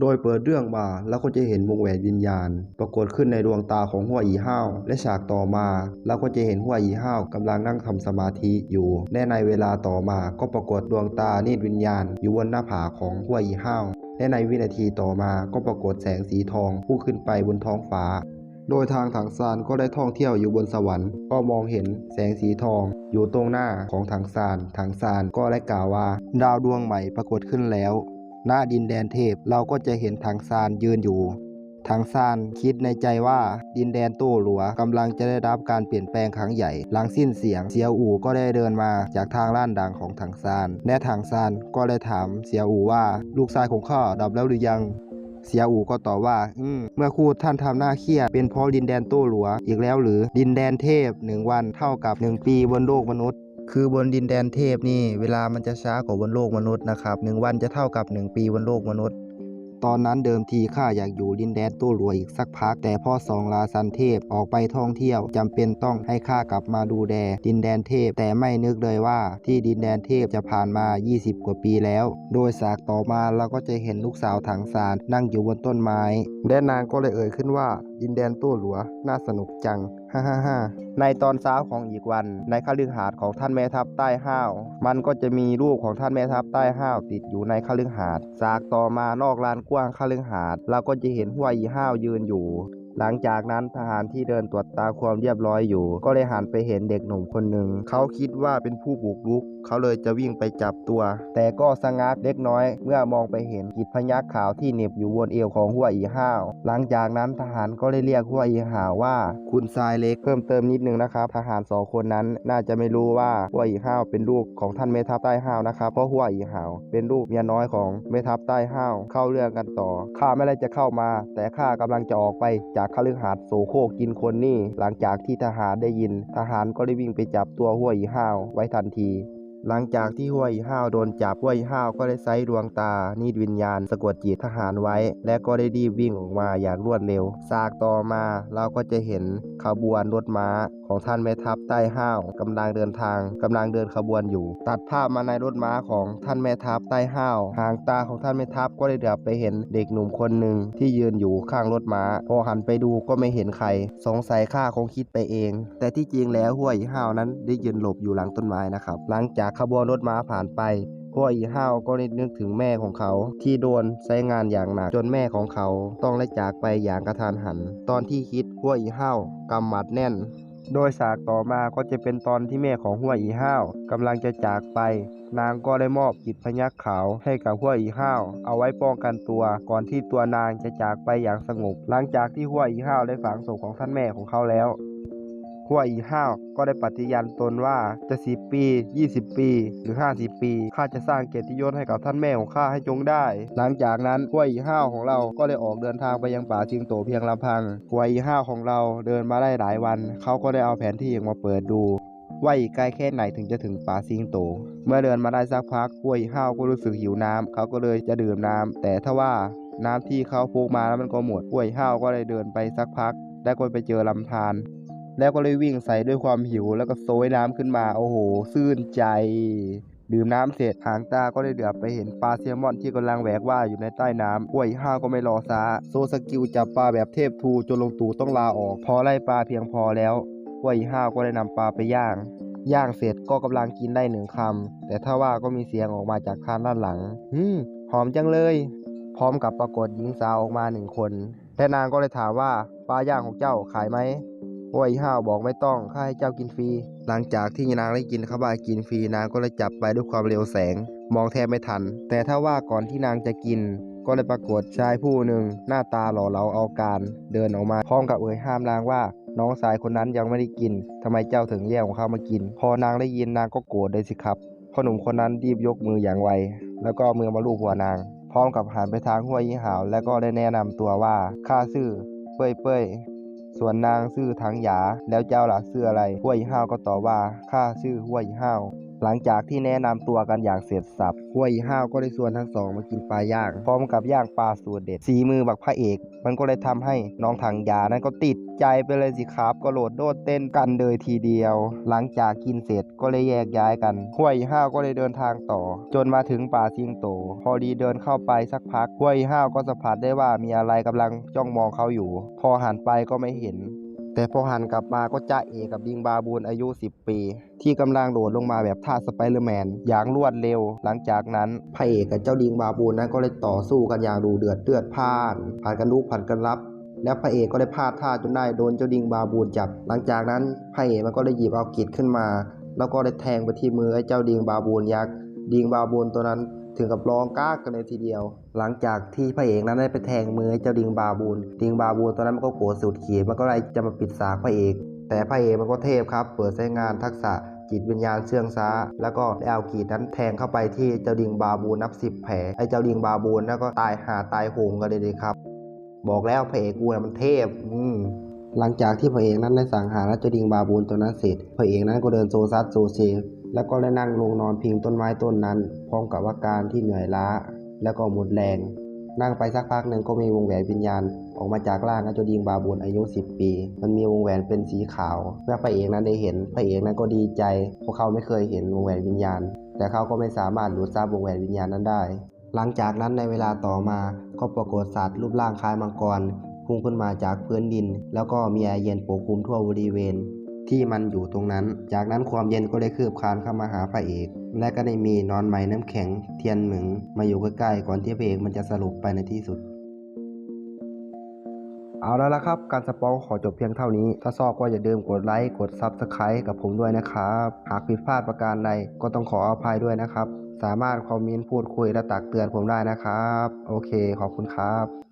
โดยเปิดเรื่องมาแล้วก็จะเห็นวงแหวนวิญญาณ ปรากฏขึ้นในดวงตาของหัวอีห้าว และฉากต่อมาเราก็จะเห็นหัวอีห้าวกำลังนั่งทำสมาธิอยู่และในเวลาต่อมาก็ปรากฏดวงตานิดวิญญาณ อยู่บนหน้าผาของหัวอีห้าวและในวินาทีต่อมาก็ปรากฏแสงสีทองพุ่งขึ้นไปบนท้องฟ้า โดยทางถังซานก็ได้ท่องเที่ยวอยู่บนสวรรค์ ก็มองเห็นแสงสีทอง อยู่ตรงหน้าของถังซานถังซานก็ได้กล่าวว่า ดาวดวงใหม่ปรากฏขึ้นแล้ว ณดินแดนเทพเราก็จะเห็นถังซานยืนอยู่ ถังซานคิดในใจว่าดินแดนโต้หลัวกำลังจะได้รับการเปลี่ยนแปลงครั้งใหญ่ หลังสิ้นเสียงเสียวอู่ก็ได้เดินมาจากทางล้านดังของถังซานและถังซานก็ได้ถามเสียวอู่ว่าลูกชายของข้าดับแล้วหรือยังเสียอู่ก็ตอบว่า อืม เมื่อครู่ท่านทำหน้าเครียด เป็นเพราะดินแดนโต้หลัว อีกแล้วหรือ ดินแดนเทพหนึ่งวันเท่ากับหนึ่งปีบนโลกมนุษย์ คือบนดินแดนเทพนี่ เวลามันจะช้ากว่าบนโลกมนุษย์นะครับหนึ่งวันจะเท่ากับหนึ่งปีบนโลกมนุษย์ ตอนนั้นเดิมทีข้าอยากอยู่ดินแดนโต้หลัวอีกสักพัก แต่พ่อสองลาซันเทพออกไปท่องเที่ยวจำเป็นต้องให้ข้ากลับมาดูแลดินแดนเทพ แต่ไม่นึกเลยว่าที่ดินแดนเทพจะผ่านมา 20 กว่าปีแล้ว โดยสากต่อมาเราก็จะเห็นลูกสาวถังซานนั่งอยู่บนต้นไม้และนางก็เลยเอ่ยขึ้นว่า ดินแดนโต้หลัว น่าสนุกจัง ฮ่าฮ่าฮ่าในตอนเช้าของอีกวัน ในคฤหาสน์ของท่านแม่ทัพใต้ห้าว มันก็จะมีรูปของท่านแม่ทัพใต้ห้าวติดอยู่ในคฤหาสน์จากต่อมานอกลานกว้างคฤหาสน์เราก็จะเห็นหัวอีห้าวยืนอยู่หลังจากนั้นทหารที่เดินตรวจตาความเรียบร้อยอยู่ ก็เลยหันไปเห็นเด็กหนุ่มคนหนึ่ง เขาคิดว่าเป็นผู้บุกรุกเขาเลยจะวิ่งไปจับตัว แต่ก็สงักเล็กน้อย เมื่อมองไปเห็นกิจพยักขาวที่เหน็บอยู่บนเอวของหัวอีห้าว หลังจากนั้นทหารก็ได้เรียกหัวอีห้าวว่า คุณทรายเล็กเพิ่มเติมนิดนึงนะครับ ทหารสองคนนั้นน่าจะไม่รู้ว่าหัวอีห้าวเป็นลูกของท่านแม่ทัพใต้ห้าวนะครับ เพราะหัวอีห้าวเป็นลูกเมียน้อยของแม่ทัพใต้ห้าวเข้าเรื่องกันต่อ ข้าไม่ได้จะเข้ามา แต่ข้ากำลังจะออกไปจากคฤหาสน์โสโครกกินคนนี่ หลังจากที่ทหารได้ยิน ทหารก็ได้วิ่งไปจับตัวหัวอีห้าวไว้ทันที หลังจากที่ห้วยห้าวโดนจับห้วยห้าวก็ได้ใช้ดวงตา นีดวิญญาณสะกดจิตทหารไว้ และก็ได้รีบวิ่งออกมาอย่างรวดเร็วซากต่อมาเราก็จะเห็น ขบวนรถม้าของท่านแม่ทัพใต้ห้าวกำลังเดินทางกำลังเดินขบวนอยู่ ตัดภาพมาในรถม้าของท่านแม่ทัพใต้ห้าวหางตาของท่านแม่ทัพก็ได้เดือบไปเห็นเด็กหนุ่มคนหนึ่งที่ยืนอยู่ข้างรถม้า พอหันไปดูก็ไม่เห็นใคร สงสัยข้าคงคิดไปเอง แต่ที่จริงแล้วห้วยห้าวนั้นได้ยืนหลบอยู่หลังต้นไม้นะครับ หลังจากขบวนรถม้าผ่านไป ห้วยห้าวก็ได้นึกถึงแม่ของเขา ที่โดนใช้งานอย่างหนักจนแม่ของเขาต้องได้จากไปอย่างกระทันหัน ตอนที่คิดห้วยห้าวกำหมัดแน่น โดยฉากต่อมาก็จะเป็นตอนที่แม่ของหัวอีห้าวกำลังจะจากไป นางก็ได้มอบกิจพยักขาวให้กับหัวอีห้าวเอาไว้ป้องกันตัวก่อนที่ตัวนางจะจากไปอย่างสงบหลังจากที่หัวอีห้าวได้ฝังศพของท่านแม่ของเขาแล้ว หัวอีห้าวก็ได้ปฏิญาณตนว่าจะสิบปี 20 ปี หรือ 50 ปีข้าจะสร้างเกียรติยศให้กับท่านแม่ของข้าให้จงได้ หลังจากนั้นหัวอีห้าวของเราก็ได้ออกเดินทางไปยังป่าชิงโตเพียงลำพังหัวอีห้าวของเราเดินมาได้หลายวัน เขาก็ได้เอาแผนที่มาเปิดดูว่าอีกไกลแค่ไหนถึงจะถึงป่าสิงโต เมื่อเดินมาได้สักพักห้วยห้าวก็รู้สึกหิวน้ำเขาก็เลยจะดื่มน้ำแต่ถ้าว่าน้ำที่เขาพกมาแล้วมันก็หมดห้วยห้าวก็เลยเดินไปสักพัก แล้วก็ไปเจอลำธาร แล้วก็เลยวิ่งใส่ด้วยความหิวแล้วก็โซยน้ำขึ้นมา โอ้โห ซื่นใจ ดื่มน้ำเสร็จหางตาก็ได้เดือบไปเห็นปลาแซลมอนที่กำลังแหวกว่ายอยู่ในใต้น้ำห้วยห้าก็ไม่รอช้าโซสกิลจับปลาแบบเทพทูจนลงตูต้องลาออก พอไล่ปลาเพียงพอแล้วห้วยห้าก็ได้นำปลาไปย่างย่างเสร็จก็กำลังกินได้หนึ่งคำ แต่ถ้าว่าก็มีเสียงออกมาจากทางด้านหลังฮึมหอมจังเลย พร้อมกับปรากฏหญิงสาวออกมาหนึ่งคนและนางก็เลยถามว่าปลาย่างของเจ้าขายไหม โอ้ยห้าวบอกไม่ต้องข้าให้เจ้ากินฟรี หลังจากที่นางได้กินข้าวบากินฟรีนางก็เลยจับไปด้วยความเร็วแสง มองแทบไม่ทัน แต่ถ้าว่าก่อนที่นางจะกิน ก็เลยปรากฏชายผู้หนึ่งหน้าตาหล่อเหลาเอาการ เดินออกมาพร้อมกับเอ่ยห้ามนางว่าน้องชายคนนั้นยังไม่ได้กินทำไมเจ้าถึงแย่งของเขามากิน พอนางได้ยินนางก็โกรธเลยสิครับพ่อหนุ่มคนนั้นรีบยกมืออย่างไว แล้วก็เอามือมาลูบหัวนาง พร้อมกับหันไปทางห้วยยี่หาว แล้วก็ได้แนะนำตัวว่าข้าชื่อเป้ยเป้ย ส่วนนางชื่อถังหยา แล้วเจ้าล่ะชื่ออะไร ห้วยห้าวก็ตอบว่า ข้าชื่อห้วยห้าว หลังจากที่แนะนำตัวกันอย่างเสร็จสับห้วยห้าวก็ได้ชวนทั้งสองมากินปลาย่าง พร้อมกับย่างปลาสูตรเด็ดสีมือบักพระเอก มันก็เลยทำให้น้องถังยานั้นก็ติดใจไปเลยสิครับ ก็โหลดโดดเต้นกันเลยทีเดียว หลังจากกินเสร็จก็เลยแยกย้ายกันห้วยห้าวก็เลยเดินทางต่อ จนมาถึงป่าสิงโต พอดีเดินเข้าไปสักพักห้วยห้าวก็สัมผัสได้ว่ามีอะไรกำลังจ้องมองเขาอยู่ พอหันไปก็ไม่เห็น แต่พอหันกลับมาก็จ้าเอกับดิงบาบูนอายุ 10 ปี ที่กำลังโดดลงมาแบบท่าสไปเดอร์แมน อย่างรวดเร็ว หลังจากนั้นพระเอกกับเจ้าดิงบาบูนนั้นก็เลยต่อสู้กันอย่างดูเดือดเลือดพ่าน ผ่านกันลุกผ่านกันรับ แล้วพระเอกก็ได้พลาดท่าจนได้โดนเจ้าดิงบาบูนจับ หลังจากนั้นพระเอกมันก็ได้หยิบเอากิดขึ้นมา แล้วก็ได้แทงไปที่มือไอ้เจ้าดิงบาบูนยักษ์ดิงบาบูนตัวนั้น ถึงกับร้องก้ากกันเลยทีเดียว หลังจากที่พระเอกนั้นได้ไปแทงมือเจ้าดิงบาบูนดิงบาบูนตัวนั้นมันก็โกรธสุดขีดมันก็เลยจะมาปิดสากพระเอก แต่พระเอกมันก็เทพครับ เปิดใช้งานทักษะจิตวิญญาณเชื่องช้า แล้วก็ได้เอากีดนั้นแทงเข้าไปที่เจ้าดิงบาบูนนับสิบแผลไอ้เจ้าดิงบาบูนแล้วก็ตายหาตายโหงกันเลยเลยครับ บอกแล้วพระเอกกูนะมันเทพ อืมหลังจากที่พระเอกนั้นได้สังหารเจ้าดิงบาบูนตัวนั้นเสร็จพระเอกนั้นก็เดินโซซัสโซเซ แล้วก็ได้นั่งลงนอนพิงต้นไม้ต้นนั้น พร้อมกับอาการที่เหนื่อยล้า แล้วก็หมดแรง นั่งไปสักพักหนึ่งก็มีวงแหวนวิญญาณ ออกมาจากร่างเจ้าดิงบาบูนอายุ 10 ปี มันมีวงแหวนเป็นสีขาวเมื่อพระเอกนั้นได้เห็นพระเอกนั้นก็ดีใจเพราะเขาไม่เคยเห็นวงแหวนวิญญาณ แต่เขาก็ไม่สามารถดูดซับวงแหวนวิญญาณนั้นได้ หลังจากนั้นในเวลาต่อมาก็ปรากฏสัตว์รูปร่างคล้ายมังกรพุ่งขึ้นมาจากพื้นดิน แล้วก็มีแอร์เย็นปกคลุมทั่วบริเวณ ที่มันอยู่ตรงนั้น จากนั้นความเย็นก็ได้คืบคลานเข้ามาหาพระเอก และก็ได้มีนอนไม้น้ำแข็งเทียนหมึงมาอยู่ใกล้ๆก่อนที่พระเอกมันจะสรุปไปในที่สุด เอาแล้วละครับ การสปอยขอจบเพียงเท่านี้ ถ้าชอบก็อย่าลืมกดไลค์กด Subscribe กับผมด้วยนะครับ หากผิดพลาดประการใดก็ต้องขออภัยด้วยนะครับ สามารถคอมเมนต์พูดคุยและตักเตือนผมได้นะครับ โอเค ขอบคุณครับ